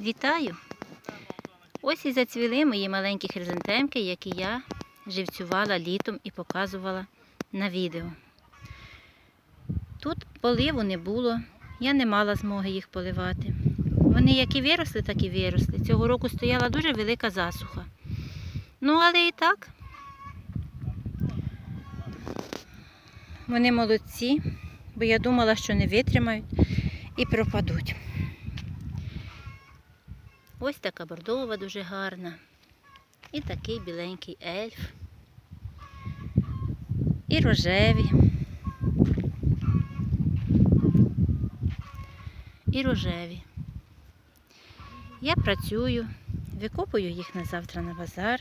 Вітаю! Ось і зацвіли мої маленькі хризантемки, які я живцювала літом і показувала на відео. Тут поливу не було, я не мала змоги їх поливати. Вони як і виросли, так і виросли. Цього року стояла дуже велика засуха. Ну, але і так. Вони молодці, бо я думала, що не витримають і пропадуть. Ось така бордова дуже гарна. І такий біленький ельф. І рожеві. І рожеві. Я працюю, викопую їх на завтра на базар.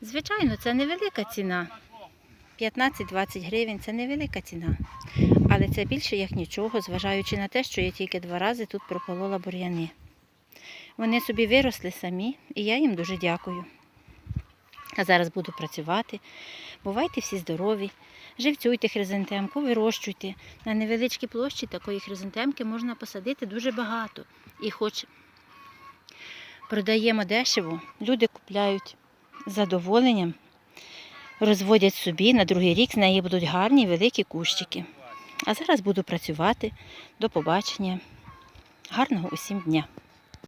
Звичайно, це невелика ціна. 15-20 гривень це невелика ціна. Але це більше як нічого, зважаючи на те, що я тільки два рази тут прополола бур'яни. Вони собі виросли самі, і я їм дуже дякую. А зараз буду працювати. Бувайте всі здорові, живцюйте хризантемку, вирощуйте. На невеличкій площі такої хризантемки можна посадити дуже багато. І хоч продаємо дешево, люди купляють з задоволенням, розводять собі, на другий рік з неї будуть гарні великі кущики. А зараз буду працювати. До побачення. Гарного усім дня!